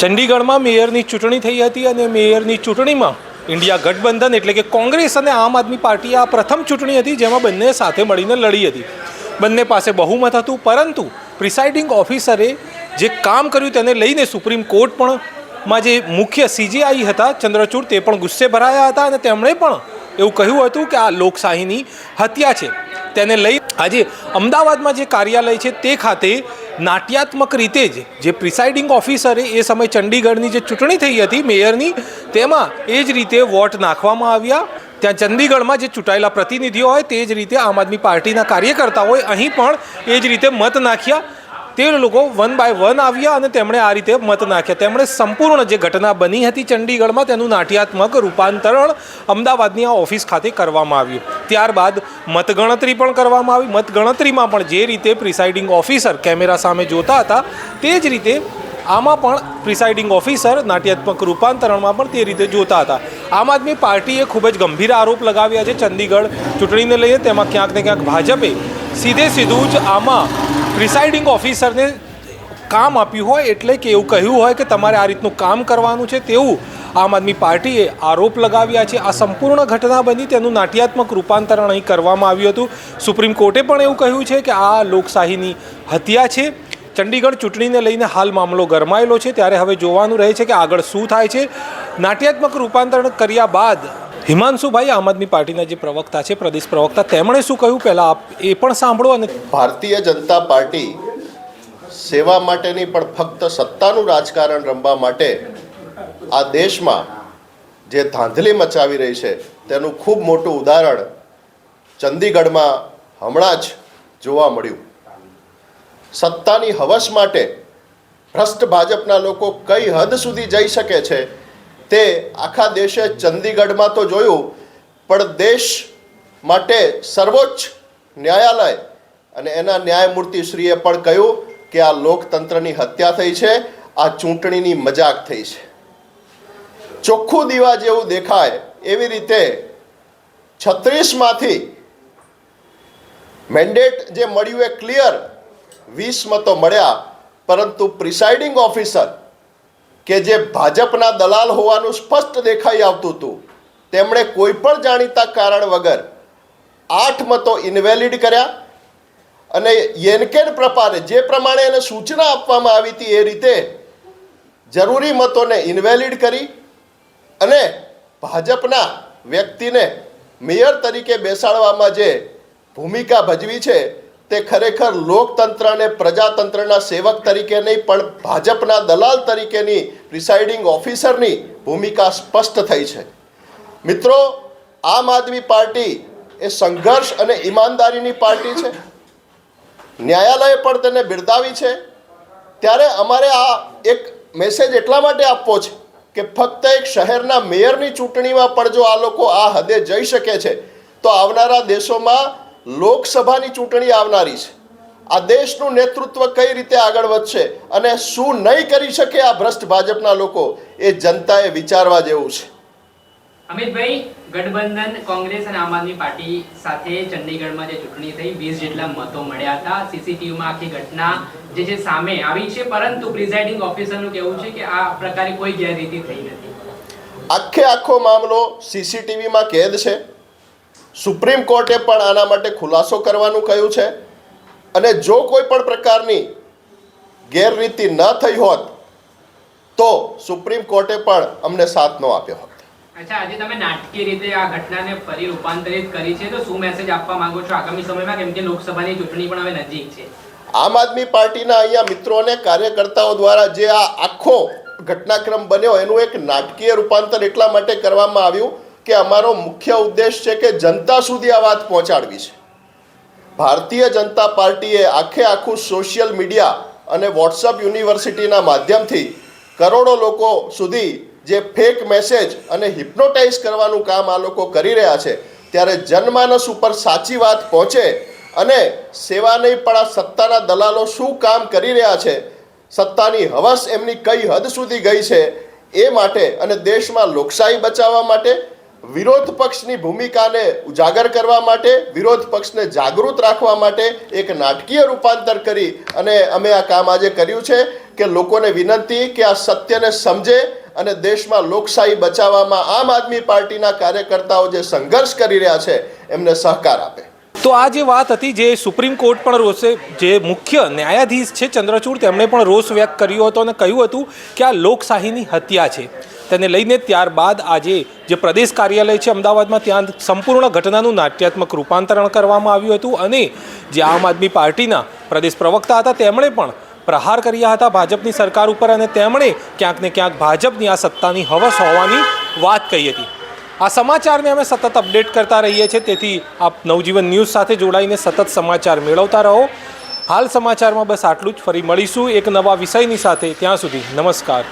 ચંડીગઢમાં મેયરની ચૂંટણી થઈ હતી અને મેયરની ચૂંટણીમાં ઇન્ડિયા ગઠબંધન એટલે કે કોંગ્રેસ અને આમ આદમી પાર્ટી આ પ્રથમ ચૂંટણી હતી જેમાં બંને સાથે મળીને લડી હતી. બંને પાસે બહુમત હતું, પરંતુ પ્રિસાઇડિંગ ઓફિસરે જે કામ કર્યું તેને લઈને સુપ્રીમ કોર્ટ પણ માં જે મુખ્ય સીજીઆઈ હતા ચંદ્રચૂડ તે પણ ગુસ્સે ભરાયા હતા અને તેમણે પણ એવું કહ્યું હતું કે આ લોકશાહીની હત્યા છે. તેને લઈ આજે અમદાવાદમાં જે કાર્યાલય છે તે ખાતે નાટ્યાત્મક રીતે જ જે પ્રિસાઇડિંગ ઓફિસરે એ સમય ચંડીગઢની જે ચૂંટણી થઈ હતી મેયરની, તેમાં એ જ રીતે વોટ નાખવામાં આવ્યા. ત્યાં ચંદીગઢમાં જે ચૂંટાયેલા પ્રતિનિધિઓ હોય, તે જ રીતે આમ આદમી પાર્ટીના કાર્યકર્તાઓએ અહીં પણ એ જ રીતે મત નાખ્યા. તે લોકો વન બાય વન આવ્યા અને તેમણે આ રીતે મત નાખ્યા. તેમણે સંપૂર્ણ જે ઘટના બની હતી ચંડીગઢમાં તેનું નાટ્યાત્મક રૂપાંતરણ અમદાવાદની આ ઓફિસ ખાતે કરવામાં આવ્યું. ત્યારબાદ મતગણતરી પણ કરવામાં આવી. મતગણતરીમાં પણ જે રીતે પ્રિસાઇડિંગ ઓફિસર કેમેરા સામે જોતા હતા, તે જ રીતે આમાં પણ પ્રિસાઇડિંગ ઓફિસર નાટ્યાત્મક રૂપાંતરણમાં પણ તે રીતે જોતા હતા. આમ આદમી પાર્ટીએ ખૂબ જ ગંભીર આરોપ લગાવ્યા છે. ચંદીગઢ ચૂંટણીને લઈને તેમાં ક્યાંક ને ક્યાંક ભાજપે સીધે સીધું જ આમાં પ્રિસાઇડિંગ ઓફિસરને કામ આપ્યું હોય એટલે કે એવું કહ્યું હોય કે તમારે આ રીતનું કામ કરવાનું છે તેવું આમ આદમી પાર્ટીએ આરોપ લગાવ્યા છે. આ સંપૂર્ણ ઘટના બની તેનું નાટ્યાત્મક રૂપાંતરણ અહીં કરવામાં આવ્યું હતું. સુપ્રીમ કોર્ટે પણ એવું કહ્યું છે કે આ લોકશાહીની હત્યા છે. ચંડીગઢ ચૂંટણીને લઈને હાલ મામલો ગરમાયેલો છે. ત્યારે હવે જોવાનું રહે છે કે આગળ શું થાય છે. નાટ્યાત્મક રૂપાંતરણ કર્યા બાદ હિમાંશુભાઈ, આમ આદમી પાર્ટીના જે પ્રવક્તા છે, પ્રદેશ પ્રવક્તા, તેમણે શું કહ્યું પહેલાં? આપ એ પણ સાંભળો અને ભારતીય જનતા પાર્ટી સેવા માટેની પણ ફક્ત સત્તાનું રાજકારણ રમવા માટે આ દેશમાં જે ધાંધલી મચાવી રહી છે, તેનું ખૂબ મોટું ઉદાહરણ ચંદીગઢમાં હમણાં જ જોવા મળ્યું. સત્તાની હવસ માટે ભ્રષ્ટ ભાજપના લોકો કઈ હદ સુધી જઈ શકે છે તે આખા દેશે ચંદીગઢમાં તો જોયું, પણ દેશ માટે સર્વોચ્ચ ન્યાયાલય અને એના ન્યાયમૂર્તિશ્રીએ પણ કહ્યું કે આ લોકતંત્રની હત્યા થઈ છે, આ ચૂંટણીની મજાક થઈ છે. ચોખ્ખું દીવા જેવું દેખાય એવી રીતે છત્રીસમાંથી મેન્ડેટ જે મળ્યું એ ક્લિયર, વીસ મતો મળ્યા, પરંતુ પ્રિસાઇડિંગ ઓફિસર કે જે ભાજપના દલાલ હોવાનું સ્પષ્ટ દેખાઈ આવતું હતું, તેમણે કોઈ પણ જાણીતા કારણ વગર આઠ મતો ઇનવેલિડ કર્યા અને યેનકેન પ્રપારે જે પ્રમાણે એને સૂચના આપવામાં આવી હતી એ રીતે જરૂરી મતોને ઇનવેલિડ કરી અને ભાજપના વ્યક્તિને મેયર તરીકે બેસાડવામાં જે ભૂમિકા ભજવી છે તે ખરેખર લોકતંત્ર અને પ્રજાતંત્રના સેવક તરીકે નહીં, પણ ભાજપના દલાલ તરીકેની પ્રિસાઇડિંગ ઓફિસરની ભૂમિકા સ્પષ્ટ થઈ છે. મિત્રો, આમ આદમી પાર્ટી એ સંઘર્ષ અને ઈમાનદારીની પાર્ટી છે. ન્યાયાલયે પણ તેને બિરદાવી છે. ત્યારે અમારે આ એક મેસેજ એટલા માટે આપવો છે કે ફક્ત એક શહેરના મેયરની ચૂંટણીમાં પણ જો આ લોકો આ હદે જઈ શકે છે, તો આવનારા દેશોમાં લોકસભાની ચૂંટણી આવનારી છે. આ દેશનું નેતૃત્વ કઈ રીતે આગળ વધશે અને શું નહીં કરી શકે આ ભ્રષ્ટ ભાજપના લોકો એ જનતાએ વિચારવા જેવું છે. અમિતભાઈ ગઠબંધન કોંગ્રેસ અને આમ આદમી પાર્ટી સાથે ચંડીગઢમાં જે ચૂંટણી થઈ વીસ જેટલા મતો મળ્યા હતા. સીસીટીવીમાં આખી ઘટના જે છે સામે આવી છે પરંતુ પ્રિઝાઇડિંગ ઓફિસરનું કહેવું છે કે આ પ્રકારે કોઈ ગેરરીતિ થઈ નથી. આખે આખો મામલો સીસીટીવીમાં કેદ છે. સુપ્રીમ કોર્ટે પણ આના માટે ખુલાસો કરવાનું કહ્યું છે. અને જો કોઈ પણ પ્રકારની ગેરરીતિ ન થઈ હોત તો સુપ્રીમ કોર્ટે પણ અમને સાથ ન આપ્યો હોત. અચ્છા આજે તમે નાટકીય રીતે આ ઘટનાને ફરી રૂપાંતરિત કરી છે તો શું મેસેજ આપવા માંગો છો? આગામી સમયમાં કેમ કે લોકસભાની ચૂંટણી પણ હવે નજીક છે. આમ આદમી પાર્ટીના અહીંયા મિત્રો અને કાર્યકર્તાઓ દ્વારા જે આ આખો ઘટનાક્રમ બન્યો એનું એક નાટકીય રૂપાંતર એટલા માટે કરવામાં આવ્યું કે અમારો મુખ્ય ઉદ્દેશ છે કે જનતા સુધી આ વાત પહોંચાડવી છે. ભારતીય જનતા પાર્ટીએ આખે આખું સોશિયલ મીડિયા અને વોટ્સઅપ યુનિવર્સિટીના માધ્યમથી કરોડો લોકો સુધી જે ફેક મેસેજ અને હિપ્નોટાઇઝ કરવાનું કામ આ લોકો કરી રહ્યા છે, ત્યારે જનમાનસ ઉપર સાચી વાત પહોંચે અને સેવા નહીં પણ આ સત્તાના દલાલો શું કામ કરી રહ્યા છે, સત્તાની હવસ એમની કઈ હદ સુધી ગઈ છે, એ માટે અને દેશમાં લોકશાહી બચાવવા માટે વિરોધ પક્ષની ભૂમિકાને ઉજાગર કરવા માટે, વિરોધ પક્ષને જાગૃત રાખવા માટે એક નાટકીય રૂપાંતર કરી અને અમે આ કામ આજે કર્યું છે કે લોકોને વિનંતી કે આ સત્યને સમજે અને દેશમાં લોકશાહી બચાવવામાં આમ આદમી પાર્ટીના કાર્યકર્તાઓ જે સંઘર્ષ કરી રહ્યા છે, એમને સહકાર આપે. તો આ જે વાત હતી જે સુપ્રીમ કોર્ટ પણ રોષે, જે મુખ્ય ન્યાયાધીશ છે ચંદ્રચૂડ, તેમણે પણ રોષ વ્યક્ત કર્યો હતો અને કહ્યું હતું કે આ લોકશાહીની હત્યા છે. તેને લઈને ત્યારબાદ આજે જે પ્રદેશ કાર્યાલય છે અમદાવાદમાં, ત્યાં સંપૂર્ણ ઘટનાનું નાટ્યાત્મક રૂપાંતરણ કરવામાં આવ્યું હતું અને જે આમ આદમી પાર્ટીના પ્રદેશ પ્રવક્તા હતા, તેમણે પણ પ્રહાર કર્યા હતા ભાજપની સરકાર ઉપર અને તેમણે ક્યાંક ને ક્યાંક ભાજપની આ સત્તાની હવસ હોવાની વાત કહી હતી. આ સમાચારને અમે સતત અપડેટ કરતા રહીએ છીએ, તેથી આપ નવજીવન ન્યૂઝ સાથે જોડાઈને સતત સમાચાર મેળવતા રહો. હાલ સમાચારમાં બસ આટલું જ, ફરી મળીશું એક નવા વિષયની સાથે. ત્યાં સુધી નમસ્કાર.